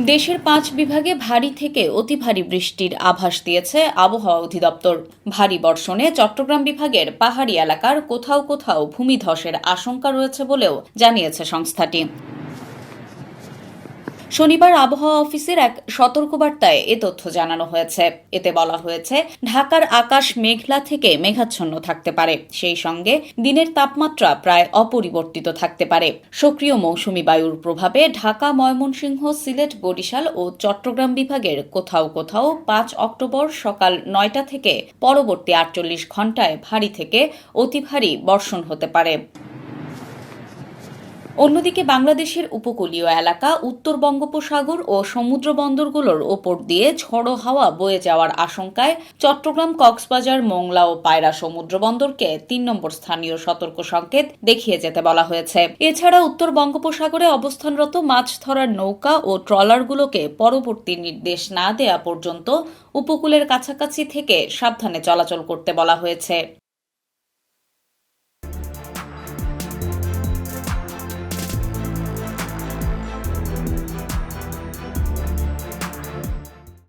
দেশের পাঁচ বিভাগে ভারী থেকে অতি ভারী বৃষ্টির আভাস দিয়েছে আবহাওয়া অধিদপ্তর। ভারী বর্ষণে চট্টগ্রাম বিভাগের পাহাড়ি এলাকার কোথাও কোথাও ভূমিধসের আশঙ্কা রয়েছে বলেও জানিয়েছে সংস্থাটি। শনিবার আবহাওয়া অফিসের এক সতর্কবার্তায় এ তথ্য জানানো হয়েছে। এতে বলা হয়েছে, ঢাকার আকাশ মেঘলা থেকে মেঘাচ্ছন্ন থাকতে পারে। সেই সঙ্গে দিনের তাপমাত্রা প্রায় অপরিবর্তিত থাকতে পারে। সক্রিয় মৌসুমী বায়ুর প্রভাবে ঢাকা, ময়মনসিংহ, সিলেট, বরিশাল ও চট্টগ্রাম বিভাগের কোথাও কোথাও পাঁচ অক্টোবর সকাল নয়টা থেকে পরবর্তী আটচল্লিশ ঘণ্টায় ভারী থেকে অতি ভারী বর্ষণ হতে পারে। অন্যদিকে বাংলাদেশের উপকূলীয় এলাকা, উত্তর বঙ্গোপসাগর ও সমুদ্র বন্দরগুলোর ওপর দিয়ে ঝড়ো হাওয়া বয়ে যাওয়ার আশঙ্কায় চট্টগ্রাম, কক্সবাজার, মোংলা ও পায়রা সমুদ্র বন্দরকে তিন নম্বর স্থানীয় সতর্ক সংকেত দেখিয়ে যেতে বলা হয়েছে। এছাড়া উত্তর বঙ্গোপসাগরে অবস্থানরত মাছ ধরার নৌকা ও ট্রলারগুলোকে পরবর্তী নির্দেশ না দেয়া পর্যন্ত উপকূলের কাছাকাছি থেকে সাবধানে চলাচল করতে বলা হয়েছে।